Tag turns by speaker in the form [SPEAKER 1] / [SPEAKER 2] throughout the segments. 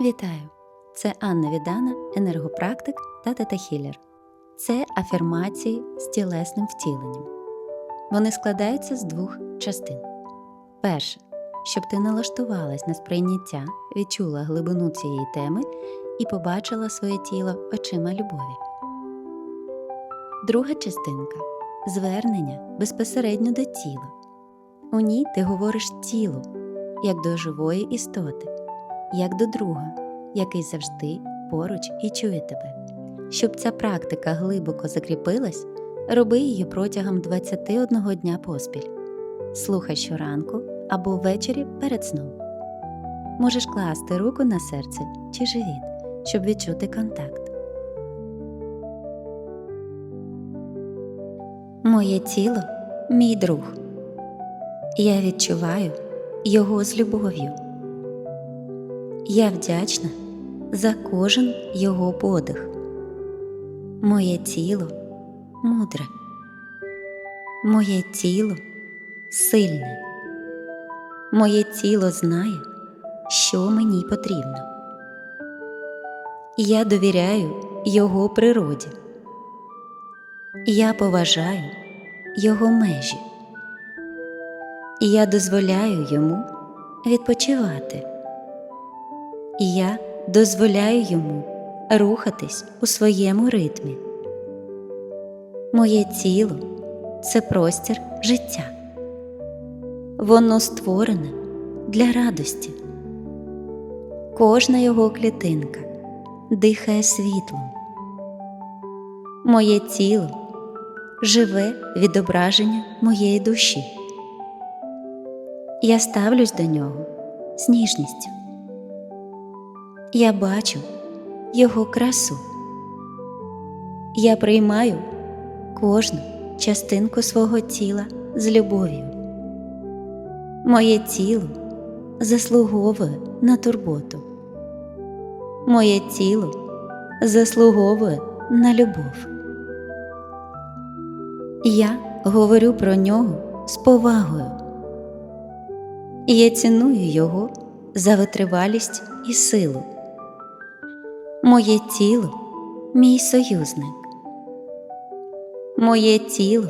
[SPEAKER 1] Вітаю! Це Анна Відана, енергопрактик та тета-хілер. Це афірмації з тілесним втіленням. Вони складаються з двох частин. Перше, щоб ти налаштувалась на сприйняття, відчула глибину цієї теми і побачила своє тіло очима любові. Друга частинка звернення безпосередньо до тіла. У ній ти говориш тілу, як до живої істоти, як до друга, який завжди поруч і чує тебе. Щоб ця практика глибоко закріпилась, роби її протягом 21 дня поспіль. Слухай щоранку або ввечері перед сном. Можеш класти руку на серце чи живіт, щоб відчути контакт. Моє тіло мій друг. Я відчуваю його з любов'ю. Я вдячна за кожен його подих. Моє тіло мудре. Моє тіло сильне. Моє тіло знає, що мені потрібно. Я довіряю його природі. Я поважаю його межі. Я дозволяю йому відпочивати. І я дозволяю йому рухатись у своєму ритмі. Моє тіло це простір життя. Воно створене для радості. Кожна його клітинка дихає світлом. Моє тіло живе відображення моєї душі. Я ставлюсь до нього з ніжністю. Я бачу його красу. Я приймаю кожну частинку свого тіла з любов'ю. Моє тіло заслуговує на турботу. Моє тіло заслуговує на любов. Я говорю про нього з повагою. Я ціную його за витривалість і силу. Моє тіло мій союзник. Моє тіло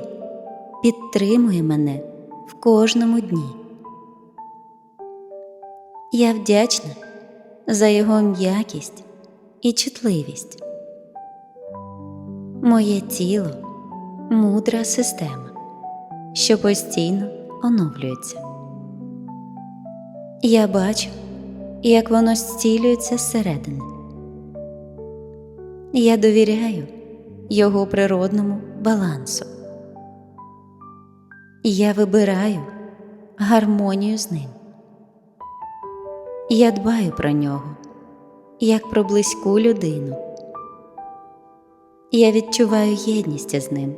[SPEAKER 1] підтримує мене в кожному дні. Я вдячна за його м'якість і чутливість. Моє тіло мудра система, що постійно оновлюється. Я бачу, як воно зцілюється зсередини. Я довіряю його природному балансу. Я вибираю гармонію з ним. Я дбаю про нього як про близьку людину. Я відчуваю єдність з ним.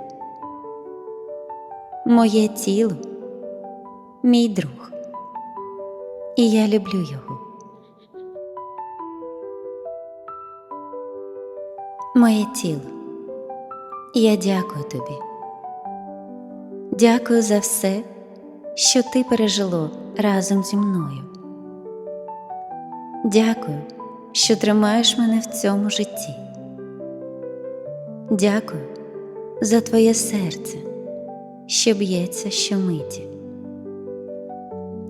[SPEAKER 1] Моє тіло мій друг, і я люблю його. Моє тіло, я дякую тобі. Дякую за все, що ти пережило разом зі мною. Дякую, що тримаєш мене в цьому житті. Дякую за твоє серце, що б'ється щомиті.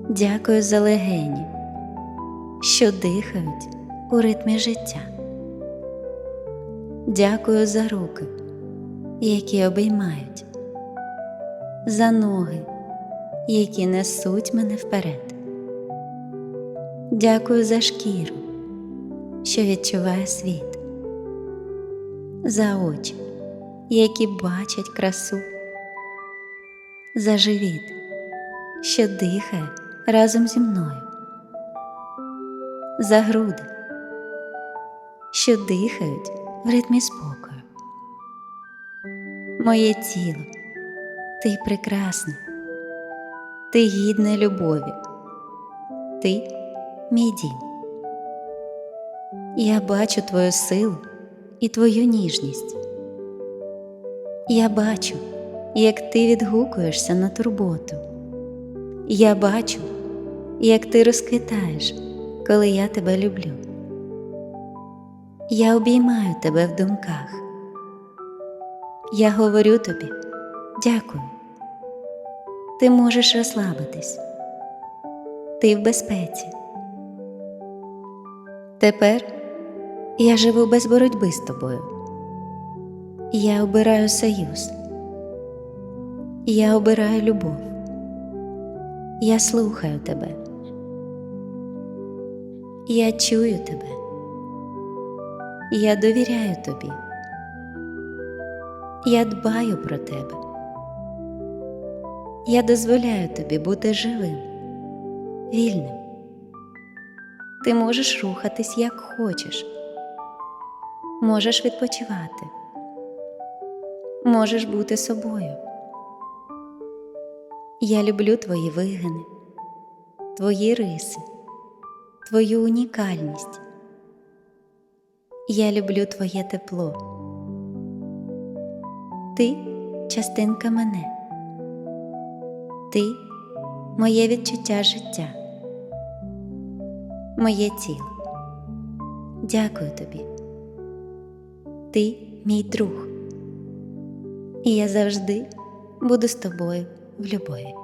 [SPEAKER 1] Дякую за легені, що дихають у ритмі життя. Дякую за руки, які обіймають, за ноги, які несуть мене вперед. Дякую за шкіру, що відчуває світ, за очі, які бачать красу, за живіт, що дихає разом зі мною, за груди, що дихають в ритмі спокою. Моє тіло, ти прекрасна, ти гідна любові, ти мій дім. Я бачу твою силу і твою ніжність. Я бачу, як ти відгукуєшся на турботу. Я бачу, як ти розквітаєш, коли я тебе люблю. Я обіймаю тебе в думках. Я говорю тобі дякую. Ти можеш розслабитись. Ти в безпеці. Тепер я живу без боротьби з тобою. Я обираю союз. Я обираю любов. Я слухаю тебе. Я чую тебе. Я довіряю тобі. Я дбаю про тебе. Я дозволяю тобі бути живим, вільним. Ти можеш рухатись як хочеш, можеш відпочивати, можеш бути собою. Я люблю твої вигини, твої риси, твою унікальність. Я люблю твоє тепло. Ти частинка мене. Ти моє відчуття життя, моє тіло. Дякую тобі. Ти мій друг. І я завжди буду з тобою в любові.